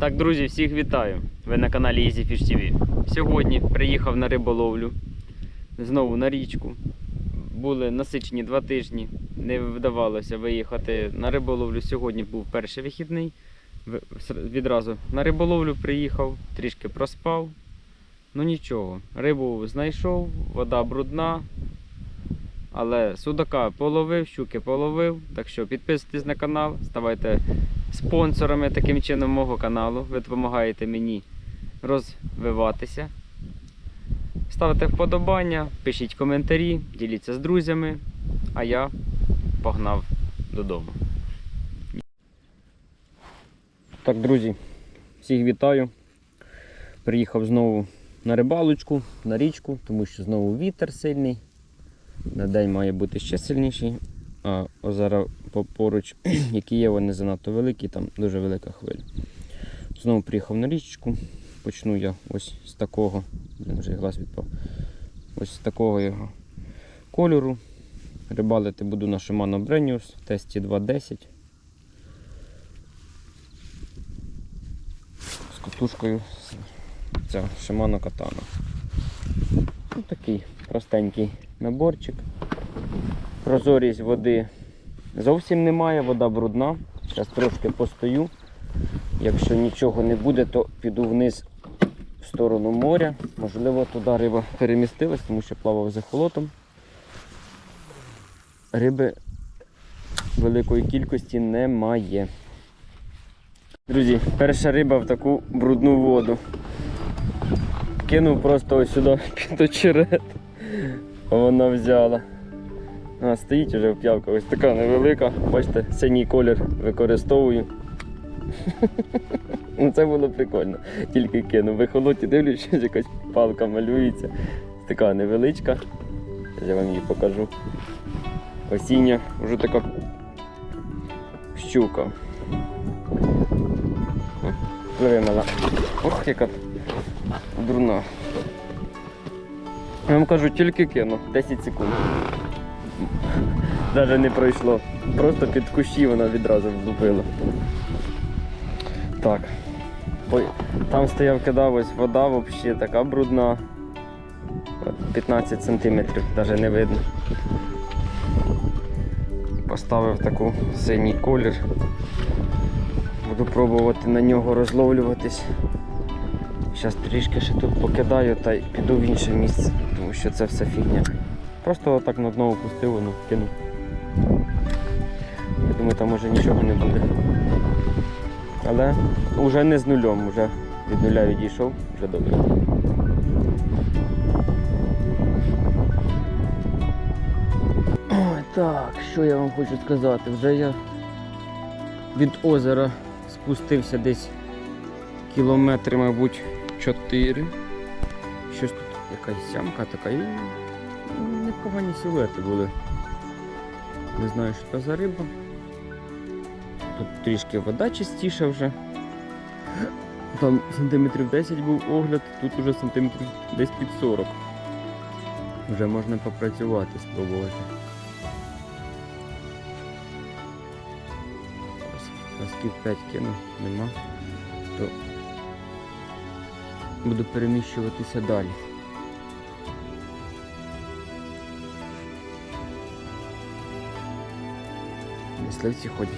Так, друзі, всіх вітаю! Ви на каналі EasyFish TV. Сьогодні приїхав на риболовлю. Знову на річку. Були насичені два тижні. Не вдавалося виїхати на риболовлю. Сьогодні був перший вихідний. Відразу на риболовлю приїхав, трішки проспав. Ну нічого, рибу знайшов, вода брудна. Але судака половив, щуки половив. Так що підписуйтесь на канал, ставайте спонсорами таким чином мого каналу. Ви допомагаєте мені розвиватися. Ставте вподобання, пишіть коментарі, діліться з друзями, а я погнав додому. Так, друзі, всіх вітаю. Приїхав знову на рибалочку, на річку, тому що знову вітер сильний. На день має бути ще сильніший. А озера поруч, які є, вони занадто великі, там дуже велика хвиля. Знову приїхав на річку. Почну я ось з такого. Вже глаз відпав. Ось з такого його кольору. Рибалити буду на Shimano Brenius в тесті 2.10. З котушкою ця Shimano Katana. Ну, такий простенький наборчик. Прозорість води зовсім немає, вода брудна. Зараз трошки постою. Якщо нічого не буде, то піду вниз в сторону моря. Можливо, туди риба перемістилась, тому що плавав за холотом. Риби великої кількості немає. Друзі, перша риба в таку брудну воду. Кинув просто ось сюди під очерет. Вона взяла. А, стоїть уже п'явка, ось така невелика. Бачите, синій колір використовую. Ну це було прикольно. Тільки кинув. В ехолоті дивлюсь, що якась палка малюється. Така невеличка. Я вам її покажу. Осіння, вже така щука. Мала. Ох, яка дурна. Я вам кажу, тільки кину. 10 секунд. Навіть не пройшло. Просто під кущі вона відразу влупила. Так. Там стояв кидав вода взагалі така брудна. 15 сантиметрів, навіть не видно. Поставив таку синій колір. Буду пробувати на нього розловлюватись. Зараз трішки ще тут покидаю та й піду в інше місце, тому що це все фігня. Просто отак на дно опустив, воно кинув. Я думаю, там може нічого не буде. Але вже не з нульом, вже від нуля відійшов, вже добре. Ой, так, що я вам хочу сказати? Вже я від озера спустився десь кілометри, мабуть, 4. Щось тут якась сямка така ну, непогані силуети були. Не знаю, що це за риба. Тут трішки вода чистіша вже. Там сантиметрів 10 був огляд, тут уже сантиметрів десь під 40. Вже можна попрацювати, спробувати. Разків 5 кину, нема. То буду переміщуватися далі. Мисливці ходять.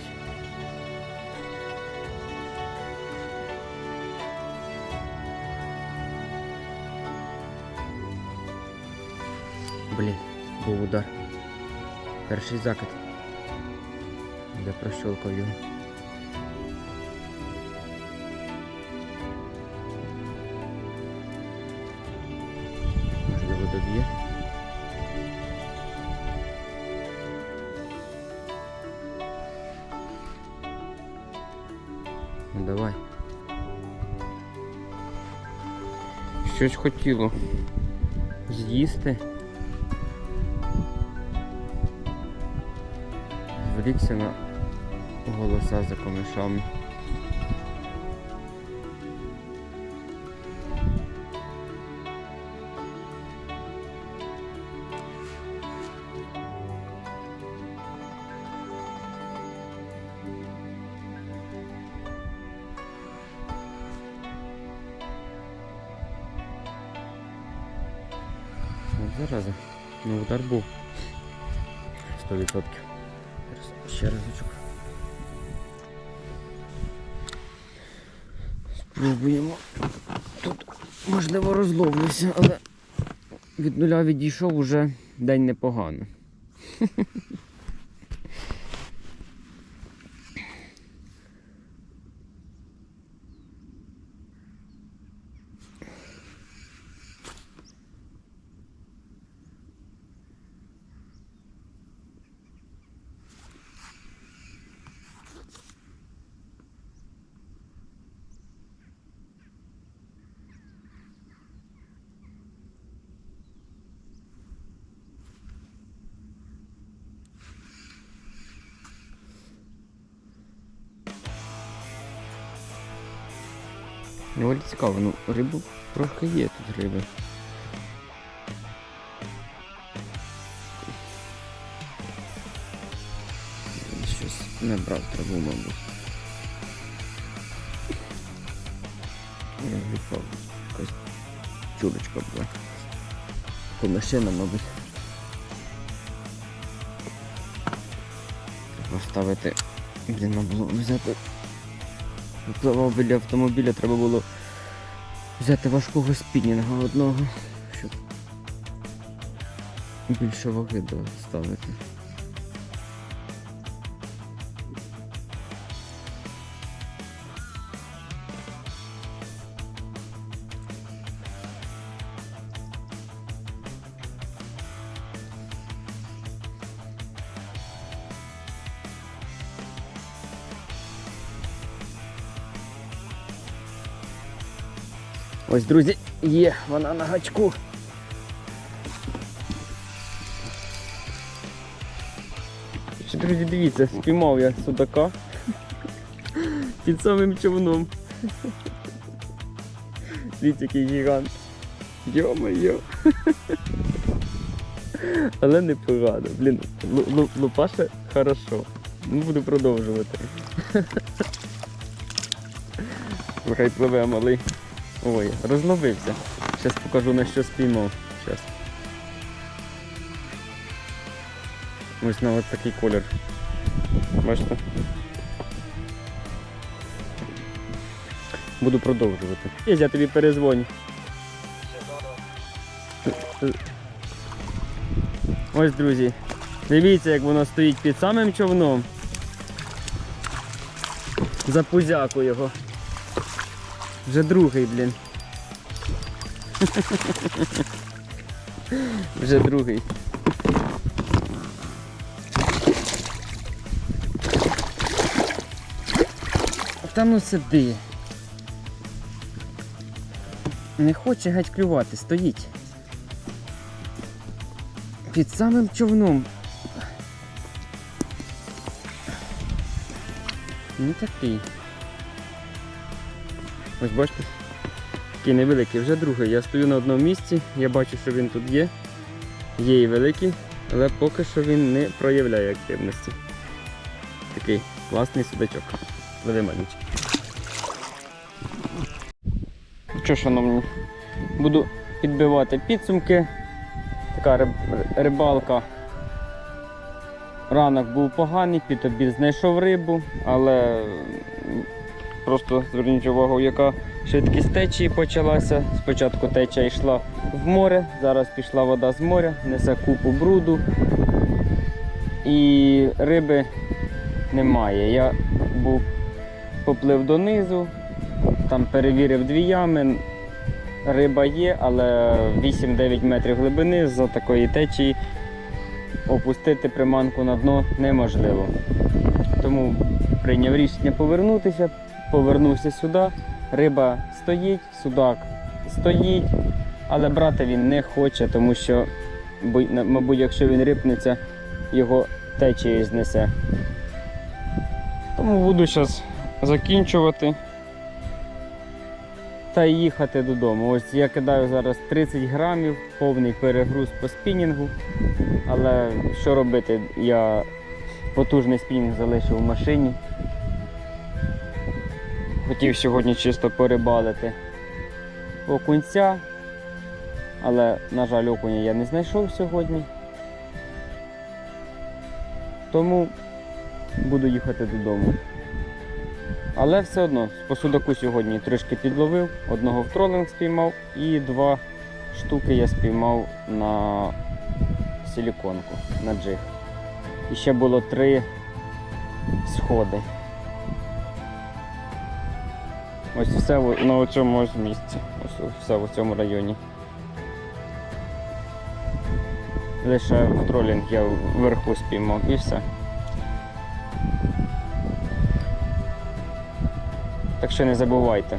Блін, був удар. Перший закид. Я прощолкав його. Ну давай. Щось хотіло з'їсти. Звелікся на голоса за комишами. Зараза. Ну удар був. 100%. Зараз Ще разочок. Спробуємо. Тут можливо розловлюся, але від нуля відійшов уже день непогано. Доволі цікаво, ну рибу трохи є тут риби. Щось не брав траву, мабуть. Я відпав. Якась чулечка була. Комишина, мабуть. Треба ставити. Блін, треба було взяти Біля автомобіля, треба було взяти важкого спінінга одного, щоб більше ваги доставити. Ось, друзі, є вона на гачку. Друзі, дивіться, спіймав я судака під самим човном. Дивіться, який гігант. Йо-моє. Але непогано. Блін, лу- лу- лупаше хорошо. Ну, буду продовжувати. Хай пливе малий. Ой, розловився. Зараз покажу на що спіймав. Щас. Ось на ось такий колір. Бачите? Буду продовжувати. Я тобі перезвоню. Ось, друзі. Дивіться, як воно стоїть під самим човном. Запузяку його. Вже другий, блін. Вже другий. Та ну сиди. Не хоче геть клювати, стоїть. Під самим човном. Ну такий. Ось бачите? Такий невеликий, вже другий. Я стою на одному місці, я бачу, що він тут є. Є і великий, але поки що він не проявляє активності. Такий класний судачок. Маленький. Що, шановні, буду підбивати підсумки. Така риб- рибалка. Ранок був поганий, під обід знайшов рибу, але просто зверніть увагу, яка швидкість течії почалася. Спочатку течія йшла в море, зараз пішла вода з моря, несе купу бруду. І риби немає. Я був поплив донизу, там перевірив дві ями. Риба є, але 8-9 метрів глибини з такої течії опустити приманку на дно неможливо. Тому прийняв рішення повернутися, повернувся сюди. Риба стоїть, судак стоїть, але брати він не хоче, тому що, мабуть, якщо він рипнеться, його течією знесе. Тому буду зараз закінчувати та їхати додому. Ось я кидаю зараз 30 грамів, повний перегруз по спінінгу. Але що робити? Я потужний спінінг залишив в машині. Хотів сьогодні чисто порибалити окунця. Але, на жаль, окуня я не знайшов сьогодні. Тому буду їхати додому. Але все одно по судаку сьогодні трішки підловив, одного в тролинг спіймав і два штуки я спіймав на силіконку, на джиг. І ще було три сходи. Ось все на цьому ось місці. Ось все в цьому районі. Лише в тролінг я вверху спіймав і все. Так що не забувайте,